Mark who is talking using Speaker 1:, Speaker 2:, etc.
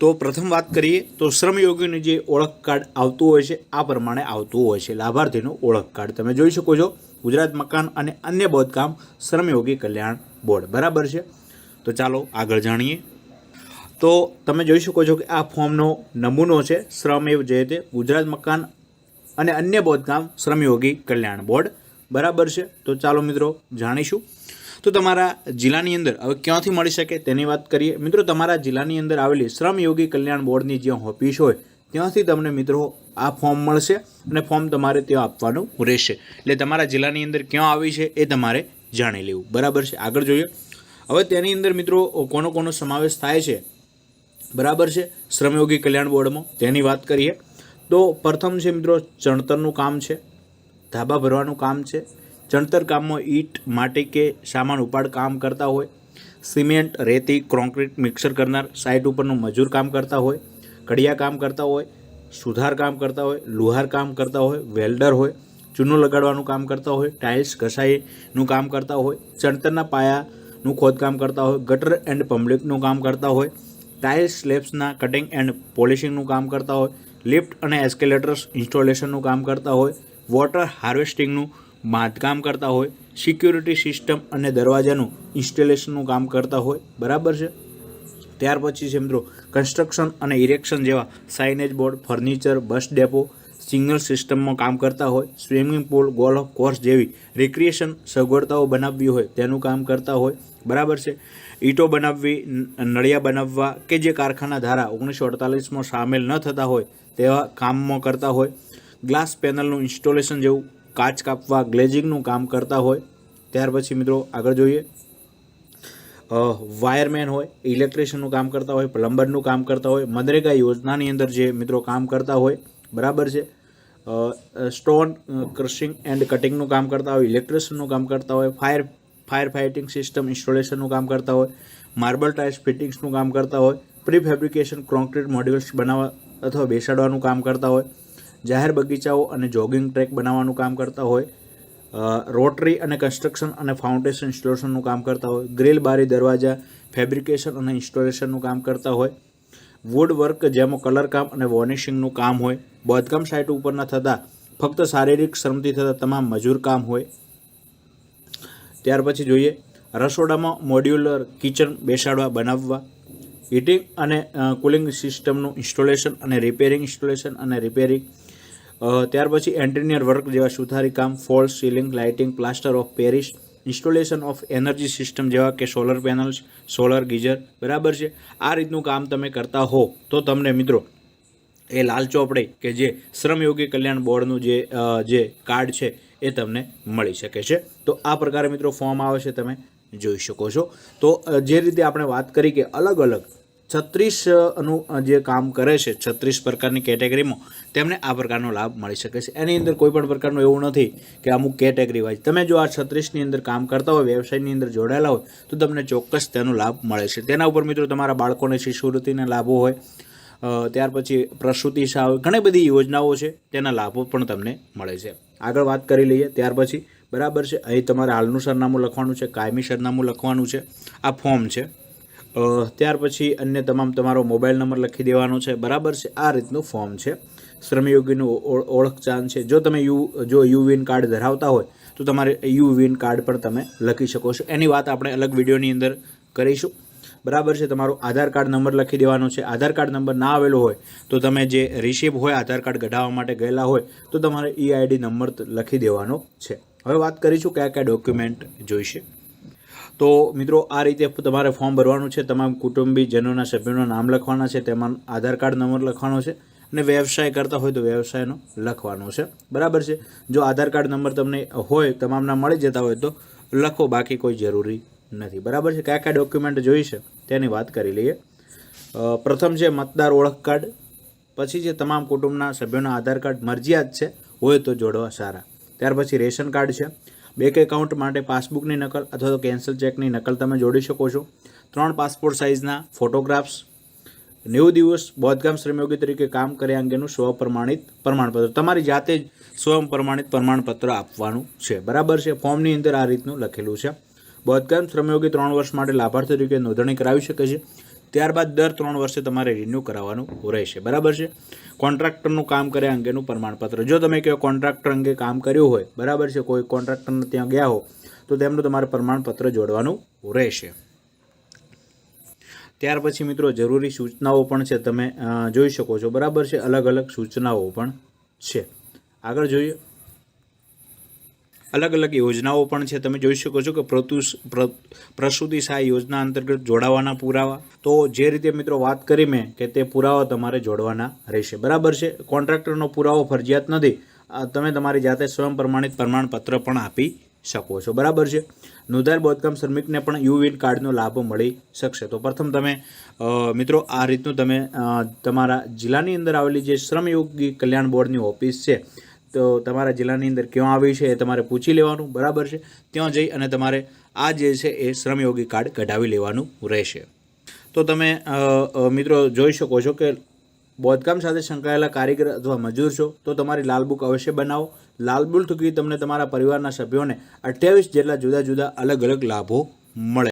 Speaker 1: તો પ્રથમ વાત કરીએ તો શ્રમયોગીનું જે ઓળખ કાર્ડ આવતું હોય છે, આ પ્રમાણે આવતું હોય છે. લાભાર્થીનું ઓળખ કાર્ડ તમે જોઈ શકો છો. ગુજરાત મકાન અને અન્ય બાંધકામ શ્રમયોગી કલ્યાણ બોર્ડ. બરાબર છે? તો ચાલો આગળ જાણીએ. તો તમે જોઈ શકો છો કે આ ફોર્મનો નમૂનો છે, શ્રમયોગ જે તે ગુજરાત મકાન અને અન્ય બાંધકામ શ્રમયોગી કલ્યાણ બોર્ડ. બરાબર છે? તો ચાલો મિત્રો જાણીશું. તો તમારા જિલ્લાની અંદર હવે ક્યાંથી મળી શકે તેની વાત કરીએ. મિત્રો, તમારા જિલ્લાની અંદર આવેલી શ્રમયોગી કલ્યાણ બોર્ડની જે ઓફિસ હોય, ત્યાંથી તમને મિત્રો આ ફોર્મ મળશે અને ફોર્મ તમારે ત્યાં આપવાનું રહેશે. એટલે તમારા જિલ્લાની અંદર ક્યાં આવી છે એ તમારે જાણી લેવું. બરાબર છે? આગળ જોઈએ. હવે તેની અંદર મિત્રો, કોનો કોનો સમાવેશ થાય છે? બરાબર છે? શ્રમયોગી કલ્યાણ બોર્ડમાં તેની વાત કરીએ. તો પ્રથમ છે મિત્રો, ચણતરનું કામ છે, ધાબા ભરવાનું કામ છે ચણતર કામમાં ઈંટ માટી કે સામાન ઉપાડ કામ કરતા હોય સિમેન્ટ રેતી કોન્ક્રીટ મિક્સર કરનાર સાઇટ ઉપરનું મજૂર કામ કરતા હોય કડિયા કામ કરતા હોય સુધાર કામ કરતા હોય લુહાર કામ કરતા હોય વેલ્ડર હોય ચૂનો લગાડવાનું કામ કરતા હોય ટાઇલ્સ ઘસાઈનું કામ કરતા હોય ચણતરના પાયાનું ખોદકામ કરતા હોય ગટર એન્ડ પબ્લિકનું કામ કરતા હોય ટાઇલ્સ સ્લેબ્સના કટિંગ એન્ડ પોલિશિંગનું કામ કરતા હોય લિફ્ટ અને એસ્કેલેટર્સ ઇન્સ્ટોલેશનનું કામ કરતા હોય વોટર હાર્વેસ્ટિંગનું બાંધકામ કરતા હોય સિક્યુરિટી સિસ્ટમ અને દરવાજાનું ઇન્સ્ટોલેશનનું કામ કરતા હોય, બરાબર છે? ત્યાર પછી છે મિત્રો કન્સ્ટ્રક્શન અને ઇરેક્શન જેવા signage board furniture bus depot signal સિસ્ટમમાં કામ કરતા હોય સ્વિમિંગ પુલ ગોલ્ફ કોર્સ જેવી રિક્રિએશન સગવડતાઓ બનાવવી હોય, તેનું કામ કરતા હોય, બરાબર છે? ઈંટો બનાવવી નળિયા બનાવવા કે જે કારખાના ધારા ઓગણીસો અડતાલીસમાં સામેલ ન થતા હોય, તેવા કામમાં કરતા હોય. ગ્લાસ પેનલનું ઇન્સ્ટોલેશન જેવું કાચ કાપવા, ગ્લેઝિંગનું કામ કરતા હોય. ત્યાર પછી મિત્રો આગળ જોઈએ. વાયરમેન હોય, ઇલેક્ટ્રિશિયનનું કામ કરતા હોય, પ્લમ્બરનું કામ કરતા હોય, મનરેગા યોજનાની અંદર જે મિત્રો કામ કરતા હોય, બરાબર છે. સ્ટોન ક્રશિંગ એન્ડ કટિંગનું કામ કરતા હોય, ઇલેક્ટ્રિશિયનનું કામ કરતા હોય, ફાયર ફાયર ફાઇટિંગ સિસ્ટમ ઇન્સ્ટોલેશનનું કામ કરતા હોય, માર્બલ ટાઇલ્સ ફિટિંગ્સનું કામ કરતા હોય પ્રી ફેબ્રિકેશન કોન્ક્રીટ મોડ્યુલ્સ બનાવવા અથવા બેસાડવાનું કામ કરતા હોય જાહેર બગીચાઓ અને જોગિંગ ટ્રેક બનાવવાનું કામ કરતા હોય રોટરી અને કન્સ્ટ્રક્શન અને ફાઉન્ડેશન ઇન્સ્ટોલેશનનું કામ કરતા હોય, ગ્રીલ, બારી, દરવાજા, ફેબ્રિકેશન અને ઇન્સ્ટોલેશનનું કામ કરતા હોય વુડ વર્ક જેમાં કલર કામ અને વોર્નિશિંગનું કામ હોય, બાંધકામ સાઇટ ઉપરના થતા ફક્ત શારીરિક શ્રમથી થતા તમામ મજૂર કામ હોય. ત્યાર પછી જોઈએ, રસોડામાં મોડ્યુલર કિચન બેસાડવા, બનાવવા હીટિંગ અને કુલિંગ સિસ્ટમનું ઇન્સ્ટોલેશન અને રિપેરિંગ ઇન્સ્ટોલેશન અને રિપેરિંગ ત્યાર પછી એન્ટિનિયર વર્ક જેવા સુથારી કામ, fall ceiling, lighting, plaster of Paris, installation of energy system જેવા કે સોલર પેનલ્સ, સોલર ગીઝર, બરાબર છે? આ રીતનું કામ તમે કરતા હો તો તમને મિત્રો, એ લાલ ચોપડે કે જે શ્રમયોગી કલ્યાણ બોર્ડનું જે જે કાર્ડ છે એ તમને મળી શકે છે. તો આ પ્રકારે મિત્રો ફોર્મ આવે છે તમે જોઈ શકો છો. તો જે રીતે આપણે વાત કરી કે અલગ અલગ છત્રીસનું જે કામ કરે છે, છત્રીસ પ્રકારની કેટેગરીમાં, તેમને આ પ્રકારનો લાભ મળી શકે છે. એની અંદર કોઈ પણ પ્રકારનું એવું નથી કે અમુક કેટેગરી વાઇઝ. તમે જો આ છત્રીસની અંદર કામ કરતા હોય, વ્યવસાયની અંદર જોડાયેલા હોય, તો તમને ચોક્કસ તેનો લાભ મળે છે. તેના ઉપર મિત્રો તમારા બાળકોને શિષ્યવૃત્તિના લાભો હોય ત્યાર પછી પ્રસૂતિ સાવ ઘણી બધી યોજનાઓ છે, તેના લાભો પણ તમને મળે છે. આગળ વાત કરી લઈએ, ત્યાર પછી બરાબર છે, અહીં તમારે હાલનું સરનામું લખવાનું છે, કાયમી સરનામું લખવાનું છે, આ ફોર્મ છે. ત્યાર પછી અન્ય તમામ તમારો મોબાઈલ નંબર લખી દેવાનો છે. બરાબર છે? આ રીતનું ફોર્મ છે. શ્રમયોગીનું ઓળખચાન છે. જો તમે યુ, જો યુ વિન કાર્ડ ધરાવતા હોય, તો તમારે યુ વિન કાર્ડ પણ તમે લખી શકો છો. એની વાત આપણે અલગ વિડીયોની અંદર કરીશું. બરાબર છે? તમારો આધાર કાર્ડ નંબર લખી દેવાનો છે. આધાર કાર્ડ નંબર ના આવેલો હોય, તો તમે જે રિસીપ હોય, આધાર કાર્ડ કઢાવવા માટે ગયેલા હોય, તો તમારે ઈ આઈડી નંબર લખી દેવાનો છે. હવે વાત કરીશું કયા કયા ડોક્યુમેન્ટ જોઈશે. તો મિત્રો, આ રીતે તમારે ફોર્મ ભરવાનું છે. તમામ કુટુંબીજનોના સભ્યોના નામ લખવાના છે. તેમાં આધાર કાર્ડ, નંબર લખવાનો છે અને વ્યવસાય કરતા હોય તો વ્યવસાયનો લખવાનો છે. બરાબર છે? જો આધાર કાર્ડ, નંબર તમને હોય, તમામના મળી જતા હોય તો લખો. બાકી કોઈ જરૂરી નથી. બરાબર છે? કયા કયા ડોક્યુમેન્ટ જોઈશે તેની વાત કરી લઈએ. પ્રથમ છે મતદાર ઓળખ કાર્ડ. પછી છે તમામ કુટુંબના સભ્યોના આધાર કાર્ડ મરજિયાત છે, હોય તો જોડવા સારા. ત્યાર પછી રેશન કાર્ડ છે. બેંક એકાઉન્ટ માટે પાસબુકની નકલ અથવા તો કેન્સલ ચેકની નકલ તમે જોડી શકો છો. ત્રણ પાસપોર્ટ સાઇઝના ફોટોગ્રાફ્સ નેવું દિવસ બાંધકામ શ્રમયોગી તરીકે કામ કર્યા અંગેનું સ્વપ્રમાણિત પ્રમાણપત્ર. તમારી જાતે જ સ્વ પ્રમાણિત પ્રમાણપત્ર આપવાનું છે. બરાબર છે? ફોર્મની અંદર આ રીતનું લખેલું છે. બાંધકામ શ્રમયોગી ત્રણ વર્ષ માટે લાભાર્થી તરીકે નોંધણી કરાવી શકે છે. ત્યારબાદ દર ત્રણ વર્ષે તમારે રિન્યૂ કરાવવાનું રહેશે. બરાબર છે? કોન્ટ્રાક્ટરનું કામ કર્યા અંગેનું પ્રમાણપત્ર. જો તમે કોઈ કોન્ટ્રાક્ટર અંગે કામ કર્યું હોય, બરાબર છે? કોઈ કોન્ટ્રાક્ટરને ત્યાં ગયા હો, તો તેમનું તમારે પ્રમાણપત્ર જોડવાનું રહેશે. ત્યાર પછી મિત્રો, જરૂરી સૂચનાઓ પણ છે. તમે જોઈ શકો છો. બરાબર છે? અલગ અલગ સૂચનાઓ પણ છે. આગળ જોઈએ. અલગ અલગ યોજનાઓ પણ છે. તમે જોઈ શકો છો કે પ્રતુષ પ્ર- પ્રસૂતિ સહાય યોજના અંતર્ગત જોડાવાના પુરાવા. તો જે રીતે મિત્રો વાત કરી મેં કે તે પુરાવા તમારે જોડવાના રહેશે. બરાબર છે? કોન્ટ્રાક્ટરનો પુરાવો ફરજિયાત નથી. તમે તમારી જાતે સ્વયં પ્રમાણિત પ્રમાણપત્ર પણ આપી શકો છો. બરાબર છે? નોંધાયેલ બોધકામ શ્રમિકને પણ યુ વિન કાર્ડનો લાભ મળી શકશે. તો પ્રથમ તમે મિત્રો આ રીતનું તમે તમારા જિલ્લાની અંદર આવેલી જે શ્રમયોગી કલ્યાણ બોર્ડની ઓફિસ છે તો તમારા જિલ્લાની અંદર ક્યાં આવી છે એ તમારે પૂછી લેવાનું, બરાબર છે? ત્યાં જઈ અને તમારે આ જે છે એ શ્રમયોગી કાર્ડ કઢાવી લેવાનું રહેશે. તો તમે મિત્રો જોઈ શકો છો કે બોધકામ સાથે સંકળાયેલા કારીગર અથવા મજૂર છો, તો તમારી લાલ બુક અવશ્ય બનાવો. લાલ બુક થકી તમને તમારા પરિવારના સભ્યોને અઠ્યાવીસ જેટલા જુદા જુદા અલગ અલગ લાભો મળે.